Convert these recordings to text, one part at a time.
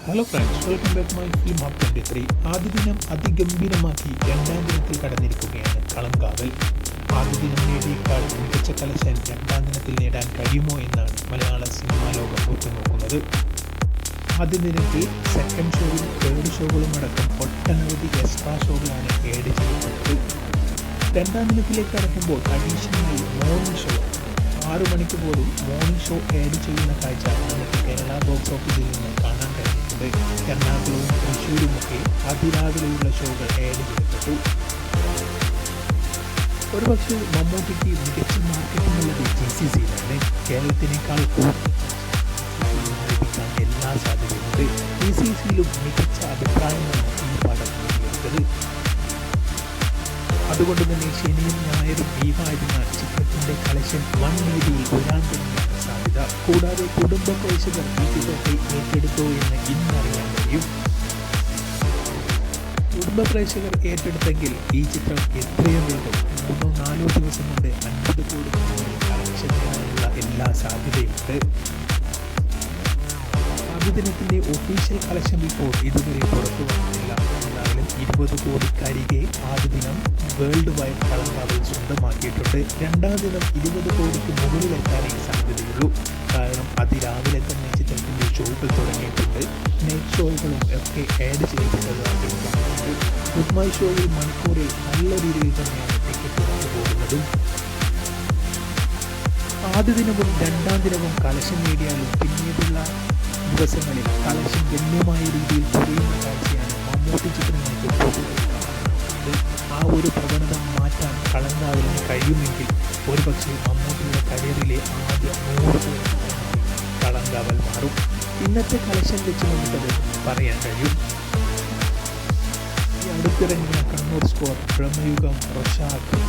Hello friends welcome back my film hub twenty three ആദ്യ ദിനം അതിഗംഭീരമാക്കി രണ്ടാം ദിനത്തിൽ കടന്നിരിക്കുകയാണ് കളങ്കാവൽ ആദ്യ ദിനം നേടിയേക്കാൾ മികച്ച കലശൻ രണ്ടാം ദിനത്തിൽ നേടാൻ കഴിയുമോ എന്നാണ് മലയാള സിനിമാ ലോകം ഉറ്റുനോക്കുന്നത്. ആദ്യ ദിനത്തിൽ സെക്കൻഡ് ഷോയും തേർഡ് ഷോകളും അടക്കം ഒട്ടനവധി എക്സ്ട്രാ ഷോകളാണ് ഏഡ് ചെയ്യപ്പെട്ടത് രണ്ടാം ദിനത്തിലേക്ക് കടക്കുമ്പോൾ അഡീഷണലായി മോർണിംഗ് ഷോ ആറു മണിക്ക് പോലും മോർണിംഗ് ഷോ ഏഡ് ചെയ്യുന്ന കാഴ്ച നമുക്ക് കേരള ബോക്സ് ഓഫീസിൽ നിന്ന് കഴിഞ്ഞിട്ടുണ്ട് എറണാകുളവും തൃശ്ശൂരുമൊക്കെ അതിരാവിലെയുള്ള ഷോകൾ ആഡ് ചെയ്യപ്പെട്ടു. ഒരുപക്ഷെ മമ്മൂട്ടിക്ക് മികച്ച മാർക്കറ്റിംഗ് ഉള്ളത് ജി സി സിയിലാണ് കേരളത്തിനേക്കാൾ കൂടുതൽ എല്ലാ സാധ്യതയുമുണ്ട് ജി സി സിയിലും മികച്ച അഭിപ്രായമാണ് ഈ പടം നേടിയെടുത്തത്. അതുകൊണ്ട് തന്നെ ശനിയും ഞായറും ഭീമായിരുന്ന ചിത്രത്തിന്റെ കളക്ഷൻ വൺ രീതിയിൽ വരാൻ തന്നെയാണ് സാധ്യത. കൂടാതെ കുടുംബ പ്രേക്ഷകർ ഈ ചിത്രത്തെ കുടുംബ പ്രേക്ഷകർ ഏറ്റെടുത്തെങ്കിൽ ഈ ചിത്രം എത്രയും വേണ്ടും മൂന്നോ നാലോ ദിവസം കൊണ്ട് അൻപത് കോടി കളക്ഷൻ നേടാനുള്ള എല്ലാ സാധ്യതയുണ്ട് അഭിദിനത്തിന്റെ ഒഫീഷ്യൽ കളക്ഷൻ റിപ്പോർട്ട് ഇതുവരെ പുറത്തു വന്നിട്ടില്ല. എന്നാലും ഇരുപത് കോടിക്കരികെ ആദ്യ ദിനം വേൾഡ് വൈഡ് കളർ കളങ്കാവിൽ സ്വന്തമാക്കിയിട്ടുണ്ട്. രണ്ടാം ദിനം ഇരുപത് കോടിക്ക് മുകളിലെത്താനേ സാധ്യതയുള്ളൂ. ഒക്കെ ആഡ് ചെയ്തിട്ടുള്ളതാണ്. ഗുഡ് ഷോയിൽ മണിക്കൂറിൽ നല്ല രീതിയിൽ തന്നെയാണ് ടിക്കറ്റ് പോകുന്നതും ആദ്യ ദിനവും രണ്ടാം ദിനവും കളക്ഷൻ നേടിയാലും പിന്നീടുള്ള ദിവസങ്ങളിൽ കളക്ഷൻ ഗണ്യമായ രീതിയിൽ കുറയുന്ന കാഴ്ചയാണ് മമ്മൂട്ടി ചിത്രങ്ങൾക്ക് ആ ഒരു പ്രവണത മാറ്റാൻ കളങ്കാവിന് കഴിയുമെങ്കിൽ ഒരുപക്ഷെ മമ്മൂട്ടിയുടെ കരിയറിലെ ആദ്യ നൂറ് കളങ്കാവൽ മാറും. ഇന്നത്തെ കളക്ഷൻ വെച്ച് നമുക്കത് പറയാൻ കഴിയും. ഈ അടുത്തിറങ്ങിയ Kannur squad Bramayugam Rorschach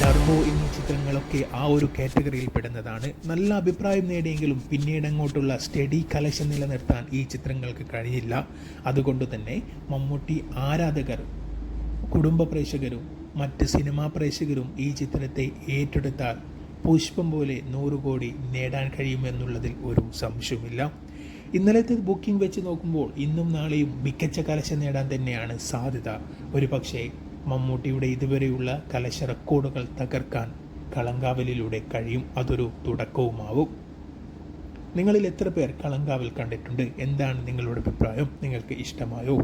Turbo എന്നീ ചിത്രങ്ങളൊക്കെ ആ ഒരു കാറ്റഗറിയിൽ പെടുന്നതാണ്. നല്ല അഭിപ്രായം നേടിയെങ്കിലും പിന്നീട് അങ്ങോട്ടുള്ള സ്റ്റഡി കളക്ഷൻ നിലനിർത്താൻ ഈ ചിത്രങ്ങൾക്ക് കഴിയില്ല. അതുകൊണ്ട് തന്നെ മമ്മൂട്ടി ആരാധകർ കുടുംബ പ്രേക്ഷകരും മറ്റ് സിനിമാ പ്രേക്ഷകരും ഈ ചിത്രത്തെ ഏറ്റെടുത്താൽ പുഷ്പം പോലെ നൂറ് കോടി നേടാൻ കഴിയുമെന്നുള്ളതിൽ ഒരു സംശയമില്ല ഇന്നലത്തെ ബുക്കിംഗ് വെച്ച് നോക്കുമ്പോൾ ഇന്നും നാളെയും മികച്ച കലശ നേടാൻ തന്നെയാണ് സാധ്യത. ഒരു പക്ഷേ മമ്മൂട്ടിയുടെ ഇതുവരെയുള്ള കലശ റെക്കോർഡുകൾ തകർക്കാൻ കളങ്കാവലിലൂടെ കഴിയും. അതൊരു തുടക്കവുമാവും. നിങ്ങളിൽ എത്ര പേർ കളങ്കാവൽ കണ്ടിട്ടുണ്ട്? എന്താണ് നിങ്ങളുടെ അഭിപ്രായം? നിങ്ങൾക്ക് ഇഷ്ടമായോ?